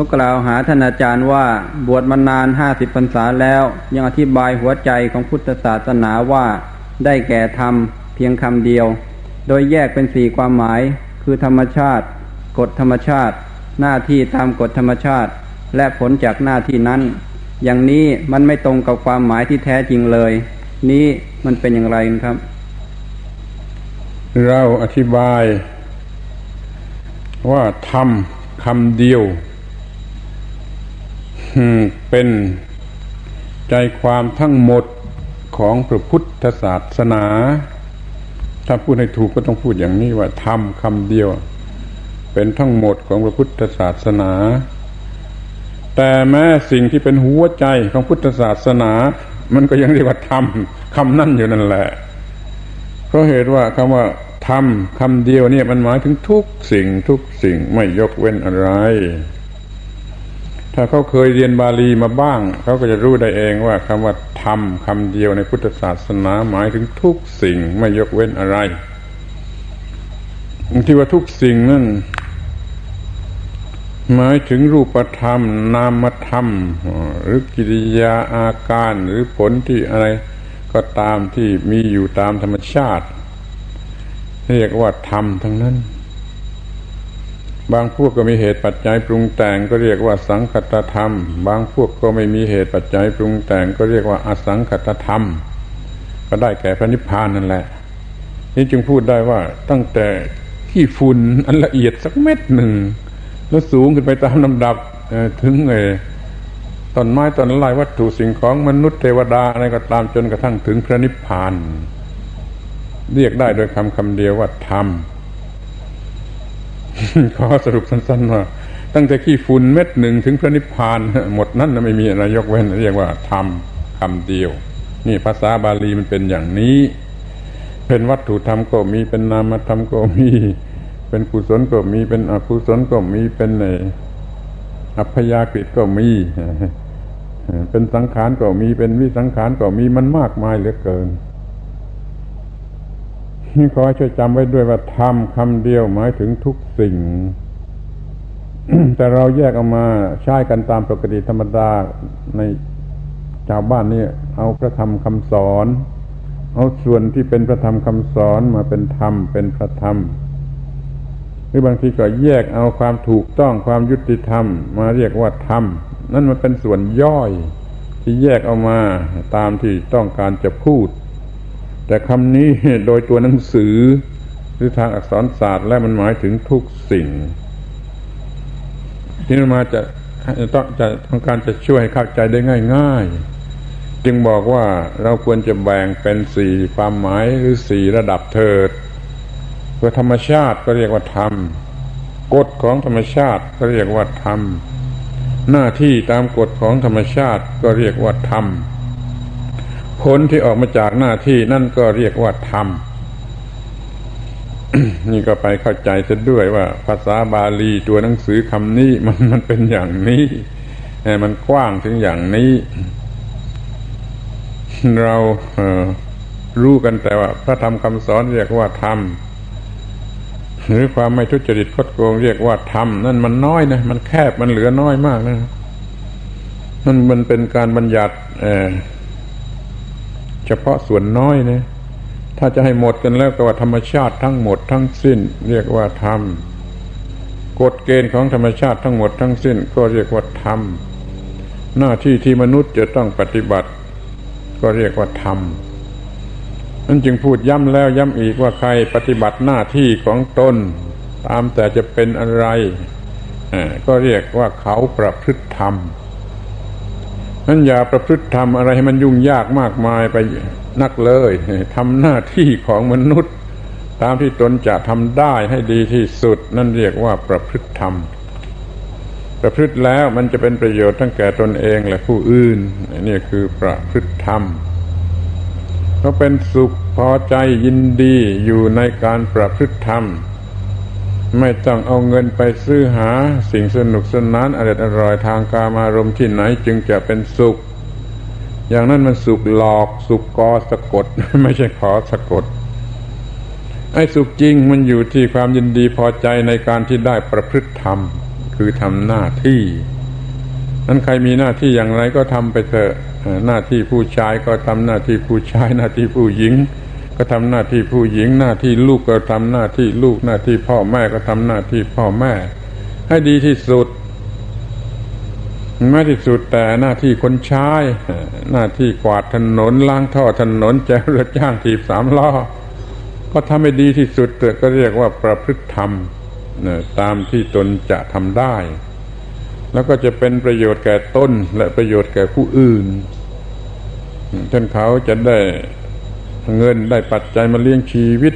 เขากล่าวหาท่านอาจารย์ว่าบวชมานานห้าสิบพรรษาแล้ว ยังอธิบายหัวใจของพุทธศาสนาว่าได้แก่ธรรมเพียงคำเดียว โดยแยกเป็นสี่ความหมาย คือธรรมชาติ กฎธรรมชาติ หน้าที่ตามกฎธรรมชาติ และผลจากหน้าที่นั้น อย่างนี้มันไม่ตรงกับความหมายที่แท้จริงเลย นี้มันเป็นอย่างไรครับ เราอธิบายว่าทำคำเดียว เป็นใจความทั้งหมดของพระพุทธศาสนา ถ้าพูดให้ถูกก็ต้องพูดอย่างนี้ว่าทำคำเดียว เป็นทั้งหมดของพระพุทธศาสนา แต่แม้สิ่งที่เป็นหัวใจของพุทธศาสนา มันก็ยังเรียกว่าทำคำนั่นอยู่นั่นแหละ เพราะเหตุว่าคำว่าทำคำเดียวเนี่ยมันหมายถึงทุกสิ่งทุกสิ่งไม่ยกเว้นอะไร ถ้าเขาเคยเรียนบาลีมาบ้าง เขาก็จะรู้ได้เองว่าคำว่าทำคำเดียวในพุทธศาสนาหมายถึงทุกสิ่งไม่ยกเว้นอะไรที่ว่าทุกสิ่งนั่นหมายถึงรูปธรรม นามธรรม หรือกิริยาอาการหรือผลที่อะไรก็ตามที่มีอยู่ตามธรรมชาติ เรียกว่าธรรมทั้งนั้น บางพวกก็มีเหตุปัจจัยปรุงแต่งก็เรียกว่าสังคตธรรม บางพวกก็ไม่มีเหตุปัจจัยปรุงแต่งก็เรียกว่าอสังคตธรรม ก็ได้แก่พระนิพพานนั่นแหละ นี่จึงพูดได้ว่าตั้งแต่ขี้ฝุ่นอันละเอียดสักเม็ดหนึ่ง แล้วสูงขึ้นไปตามลำดับถึงไอ้ต้นไม้ต้นไม้วัตถุสิ่งของมนุษย์เทวดาอะไรก็ตามจนกระทั่งถึงพระนิพพาน เรียกได้โดยคำคำเดียวว่าธรรม ขอสรุปสั้นๆว่าตั้งแต่ขี้ฝุ่นเม็ดหนึ่งถึงพระนิพพาน หมดนั้นไม่มีอะไรยกเว้นเรียกว่าธรรมคำเดียว นี่ภาษาบาลีมันเป็นอย่างนี้ เป็นวัตถุธรรมก็มีเป็นนามธรรมก็มี เป็นกุศลก็มีเป็นอกุศลก็มีเป็นในอัพยากฤิก็มี เป็นสังขารก็มีเป็นวิสังขารก็มีมันมากมายเหลือเกิน นี่ขอให้ช่วยจำไว้ด้วยว่าทำคำเดียวหมายถึงทุกสิ่ง แต่เราแยกออกมาใช้กันตามปกติธรรมดาในชาวบ้านนี่เอาพระธรรมคำสอน เอาส่วนที่เป็นพระธรรมคำสอนมาเป็นธรรมเป็นพระธรรม หรือบางทีก็แยกเอาความถูกต้องความยุติธรรม มาเรียกว่าธรรม นั่นมันเป็นส่วนย่อย ที่แยกออกมาตามที่ต้องการจะพูด แต่คำนี้โดยตัวหนังสือหรือทางอักษรศาสตร์และมันหมายถึงทุกสิ่ง ที่นมาจะต้องจะต้องการจะช่วยให้เข้าใจได้ง่าย ๆ จึงบอกว่าเราควรจะแบ่งเป็นสี่ความหมายหรือสี่ระดับเถิดเพื่อธรรมชาติก็เรียกว่าธรรมกฎของธรรมชาติก็เรียกว่าธรรมหน้าที่ตามกฎของธรรมชาติก็เรียกว่าธรรม ผลที่ออกมาจากหน้าที่นั่นก็เรียกว่าธรรมนี่ก็ไปเข้าใจซะด้วยว่า ภาษาบาลีตัวหนังสือคำนี้มันมันเป็นอย่างนี้มันกว้างถึงอย่างนี้ เราเรู้กันแต่ว่า พระธรรมคำสอนเรียกว่าธรรมหรือความไม่ทุจริตคดโกงเรียกว่าธรรมนั่นมันน้อยนะมันแคบมันเหลือน้อยมากนะมันมันเป็นการบัญญัติ เฉพาะส่วนน้อยนะถ้าจะให้หมดกันแล้วก็ว่าธรรมชาติทั้งหมดทั้งสิ้น เรียกว่าธรรมกฎเกณฑ์ของธรรมชาติทั้งหมดทั้งสิ้น ก็เรียกว่าธรรมหน้าที่ที่มนุษย์จะต้องปฏิบัติ ก็เรียกว่าธรรมนั่นจึงพูดย้ำแล้วย้ำอีกว่าใครปฏิบัติหน้าที่ของตนตามแต่จะเป็นอะไรก็เรียกว่าเขาประพฤติธรรม นั้นอย่าประพฤติธรรมอะไรให้มันยุ่งยากมากมายไปนักเลยทำหน้าที่ของมนุษย์ ตามที่ตนจะทำได้ให้ดีที่สุด นั่นเรียกว่าประพฤติธรรม ประพฤติแล้วมันจะเป็นประโยชน์ทั้งแก่ตนเองและผู้อื่นนี่คือประพฤติธรรมก็เป็นสุขพอใจยินดีอยู่ในการประพฤติธรรม ไม่ต้องเอาเงินไปซื้อหาสิ่งสนุกสนานอร่อยอร่อยทางกามารมณ์ที่ไหนจึงจะเป็นสุข อย่างนั้นมันสุขหลอกสุขกอสะกด ไม่ใช่ขอสะกด ไอ้สุขจริงมันอยู่ที่ความยินดีพอใจในการที่ได้ประพฤติธรรม คือทำหน้าที่นั้นใครมีหน้าที่อย่างไรก็ทำไปเถอะหน้าที่ผู้ชายก็ทำหน้าที่ผู้ชายหน้าที่ผู้หญิง ก็ทำหน้าที่ผู้หญิงหน้าที่ลูกก็ทำหน้าที่ลูกหน้าที่พ่อแม่ก็ทำหน้าที่พ่อแม่ ให้ดีที่สุดไม่ที่สุดแต่หน้าที่คนใช้หน้าที่กวาดถนนล้างท่อถนนแจวรือจ้างถีบสามล้อก็ทำให้ดีที่สุดก็เรียกว่าประพฤติธรรมตามที่ตนจะทำได้ แล้วก็จะเป็นประโยชน์แก่ตนและประโยชน์แก่ผู้อื่นจนเขาจะได้ เงินได้ปัจจัยมาเลี้ยงชีวิต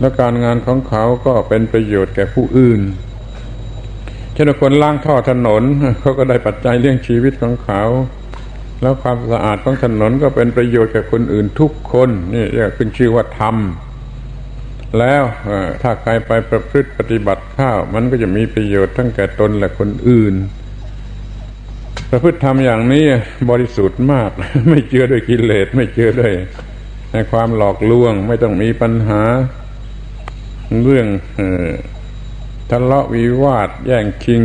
และการงานของเขาก็เป็นประโยชน์แก่ผู้อื่น เช่นคนล้างท่อถนนเขาก็ได้ปัจจัยเลี้ยงชีวิตของเขา แล้วความสะอาดของถนนก็เป็นประโยชน์แก่คนอื่นทุกคนนี่เรียกขึ้นชื่อว่าธรรมแล้วถ้าใครไปประพฤติปฏิบัติข้าว มันก็จะมีประโยชน์ทั้งแก่ตนและคนอื่น ประพฤติธรรมอย่างนี้บริสุทธิ์มาก ไม่เจือด้วยกิเลสไม่เจือด้วย ในความหลอกลวงไม่ต้องมีปัญหา เรื่องออทะเลาะวิวาท แย่งชิง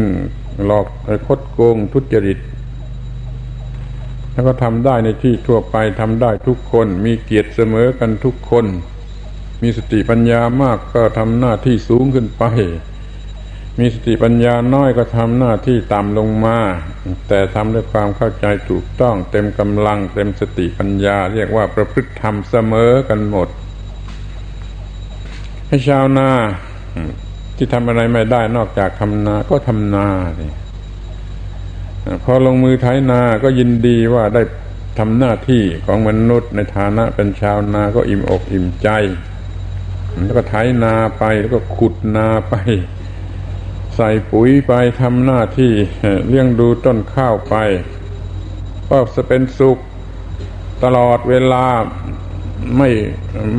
หลอกเอ่อคดโกงทุจริต แล้วก็ทำได้ในที่ทั่วไปทำได้ทุกคน มีเกียรติเสมอกันทุกคน มีสติปัญญามากก็ทำหน้าที่สูงขึ้นไป มีสติปัญญาน้อยก็ทำหน้าที่ต่ำลงมา แต่ทำด้วยความเข้าใจถูกต้อง เต็มกำลัง เต็มสติปัญญา เรียกว่าประพฤติธรรมเสมอกันหมด ให้ชาวนาที่ทำอะไรไม่ได้นอกจากทำนาก็ทำนานี่พอลงมือไถนาก็ยินดีว่าได้ทำหน้าที่ของมนุษย์ในฐานะเป็นชาวนาก็อิ่มอกอิ่มใจ แล้วก็ไถนาไปแล้วก็ขุดนาไป ใส่ปุ๋ยไปทำหน้าที่เลี้ยงดูต้นข้าวไปก็จะเป็นสุขตลอดเวลาไม่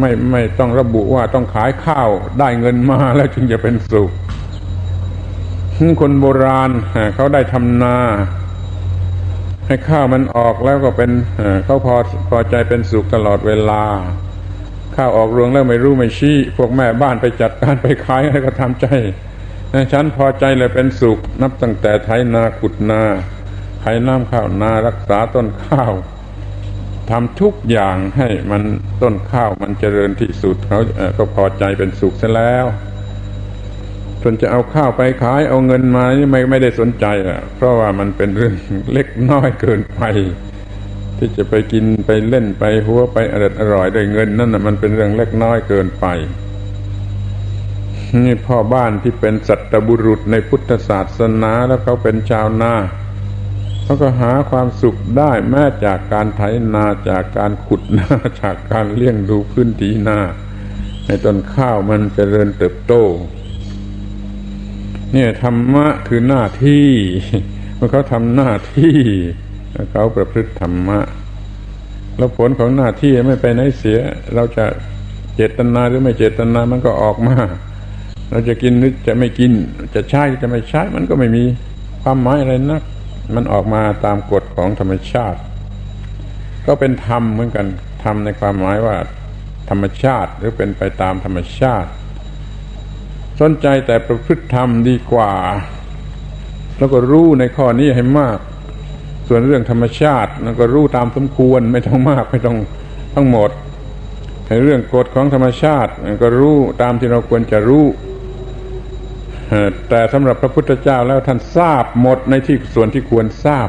ไม่ไม่ต้องระบุว่าต้องขายข้าวได้เงินมาแล้วจึงจะเป็นสุข คนโบราณเขาได้ทำนา ให้ข้าวมันออกแล้วก็เป็นเอ่อเขาพอพอใจเป็นสุขตลอดเวลา ข้าวออกรวงแล้วไม่รู้ไม่ชี้ พวกแม่บ้านไปจัดการไปขายอะไรก็ทำใจ ฉันพอใจเลยเป็นสุข นับตั้งแต่ไถนาขุดนาไถน้ำข้าวนารักษาต้นข้าวทำทุกอย่างให้มันต้นข้าวมันเจริญที่สุดเขาก็พอใจเป็นสุขซะแล้วส่วนจะเอาข้าวไปขายเอาเงินมาไม่ไม่ได้สนใจอะ เพราะว่ามันเป็นเรื่องเล็กน้อยเกินไป ที่จะไปกินไปเล่นไปหัวไปอร่อยอร่อยด้เงินนั่นน่ะมันเป็นเรื่องเล็กน้อยเกินไป นี่พ่อบ้านที่เป็นสัตบุรุษในพุทธศาสนาแล้วเขาเป็นชาวนาเขาก็หาความสุขได้แม้จากการไถนาจากการขุดนาจากการเลี้ยงดูพื้นที่นาในต้นข้าวมันเจริญเติบโต เนี่ยธรรมะคือหน้าที่เมื่อเขาทำหน้าที่เขาประพฤติธรรมะ แล้วผลของหน้าที่ไม่ไปไหนเสีย เราจะเจตนาหรือไม่เจตนามันก็ออกมา เราจะกินหรือจะไม่กิน จะใช้จะไม่ใช้มันก็ไม่มีความหมายอะไรนัก มันออกมาตามกฎของธรรมชาติ ก็เป็นธรรมเหมือนกันธรรมในความหมายว่า ธรรมชาติหรือเป็นไปตามธรรมชาติ สนใจแต่ประพฤติธรรมดีกว่า แล้วก็รู้ในข้อนี้ให้มาก ส่วนเรื่องธรรมชาติแล้วก็รู้ตามสมควรไม่ต้องมากไม่ต้องทั้งหมดในเรื่องกฎของธรรมชาติก็รู้ตามที่เราควรจะรู้ แต่สำหรับพระพุทธเจ้าแล้วท่านทราบหมดในที่ส่วนที่ควรทราบ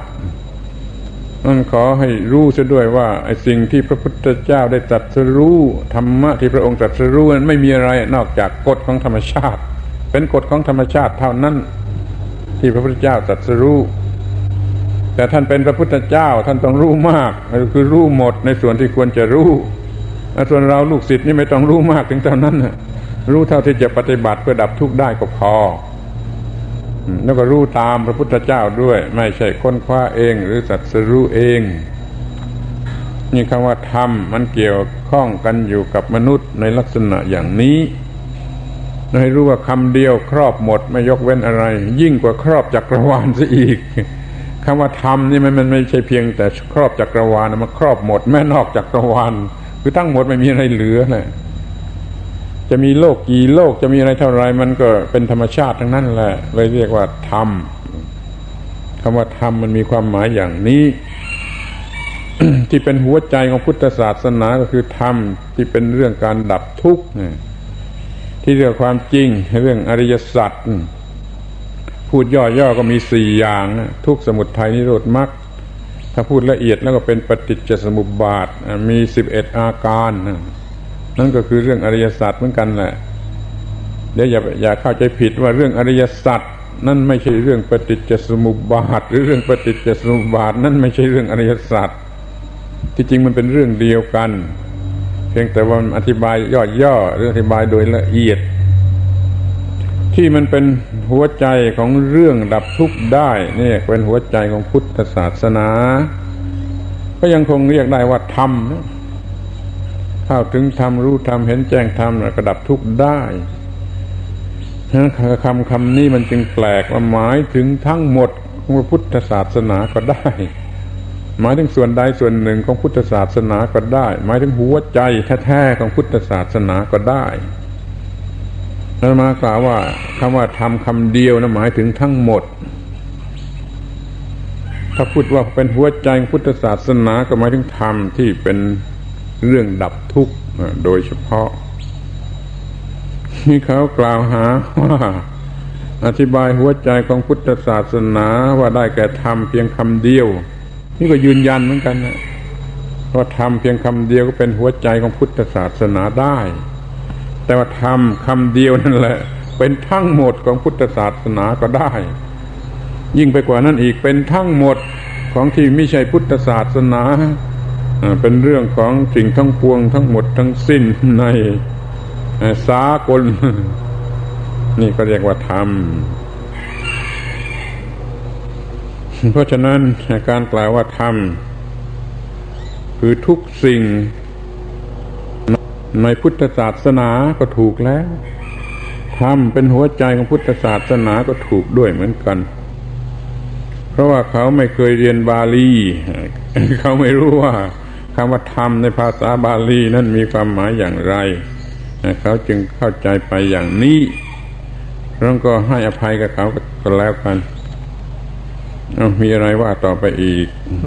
นั่นขอให้รู้ซะด้วยว่าไอ้สิ่งที่พระพุทธเจ้าได้ตรัสรู้ธรรมะที่พระองค์ตรัสรู้นั้นไม่มีอะไรนอกจากกฎของธรรมชาติ เป็นกฎของธรรมชาติเท่านั้น ที่พระพุทธเจ้าตรัสรู้แต่ท่านเป็นพระพุทธเจ้าท่านต้องรู้มากคือรู้หมดในส่วนที่ควรจะรู้ส่วนเราลูกศิษย์นี่ไม่ต้องรู้มากถึงเท่านั้นนะ รู้เท่าที่จะปฏิบัติเพื่อดับทุกข์ได้ก็พอ แล้วก็รู้ตามพระพุทธเจ้าด้วย ไม่ใช่ค้นคว้าเอง หรือตรัสรู้เอง นี่คำว่าธรรมมันเกี่ยวข้องกันอยู่กับมนุษย์ในลักษณะอย่างนี้ให้รู้ว่าคำเดียวครอบหมดไม่ยกเว้นอะไร ยิ่งกว่าครอบจักรวาลซะอีกคำว่าธรรมนี่มันมันไม่ใช่เพียง แต่ครอบจักรวาลนะมันครอบหมดแม่นอกจักรวาลคือทั้งหมดไม่มีอะไรเหลือเลย จะมีโลกกี่โลกจะมีอะไรเท่าไรมันก็เป็นธรรมชาติทั้งนั้นแหละเลยเรียกว่าธรรมคำว่าธรรมมันมีความหมายอย่างนี้ ที่เป็นหัวใจของพุทธศาสนาก็คือธรรมที่เป็นเรื่องการดับทุกข์ที่เรื่องความจริงเรื่องอริยสัจพูดย่อๆก็มีสี่อย่างทุกข์สมุทัยนิโรธมรรคถ้าพูดละเอียดแล้วก็เป็นปฏิจจสมุปบาทมีสิบเอ็ดอาการ นั่นก็คือเรื่องอริยสัจเหมือนกันแหละเดี๋ยวอย่าอย่าเข้าใจผิดว่าเรื่องอริยสัจนั่นไม่ใช่เรื่องปฏิจจสมุปบาท หรือเรื่องปฏิจจสมุปบาท นั่นไม่ใช่เรื่องอริยสัจที่จริงมันเป็นเรื่องเดียวกัน เพียงแต่ว่าอธิบายย่อๆหรืออธิบายโดยละเอียด ที่มันเป็นหัวใจของเรื่องดับทุกข์ได้นี่เป็นหัวใจของพุทธศาสนา ก็ยังคงเรียกได้ว่าธรรมนะ เข้าถึงธรรมรู้ธรรมเห็นแจ้งธรรมก็ดับทุกข์ได้คำคำนี้มันจึงแปลกว่าหมายถึงทั้งหมดของพระพุทธศาสนาก็ได้ หมายถึงส่วนใดส่วนหนึ่งของพุทธศาสนาก็ได้ หมายถึงหัวใจแท้ๆของพุทธศาสนาก็ได้แล้วมากล่าวว่าคำว่าทำคำเดียวนะหมายถึงทั้งหมด ถ้าพูดว่าเป็นหัวใจพุทธศาสนาก็หมายถึงธรรมที่เป็น เรื่องดับทุกข์โดยเฉพาะนี่เขากล่าวหาว่า อธิบายหัวใจของพุทธศาสนาว่าได้แก่ธรรมเพียงคำเดียว นี่ก็ยืนยันเหมือนกันนะว่าธรรมเพียงคำเดียวก็เป็นหัวใจของพุทธศาสนาได้ แต่ว่าธรรมคำเดียวนั่นแหละ เป็นทั้งหมดของพุทธศาสนาก็ได้ ยิ่งไปกว่านั้นอีกเป็นทั้งหมดของที่ไม่ใช่พุทธศาสนาอ่า เป็นเรื่องของสิ่งทั้งปวงทั้งหมดทั้งสิ้นในสากล นี่ก็เรียกว่าธรรม เพราะฉะนั้นการกล่าวว่าธรรม คือทุกสิ่งในพุทธศาสนาก็ถูกแล้วธรรมเป็นหัวใจของพุทธศาสนาก็ถูกด้วยเหมือนกัน เพราะว่าเขาไม่เคยเรียนบาลี เขาไม่รู้ว่า คำว่าธรรมในภาษาบาลีนั้นมีความหมายอย่างไร เขาจึงเข้าใจไปอย่างนี้เราก็ให้อภัยกับเขาก็แล้วกันมีอะไรว่าต่อไปอีก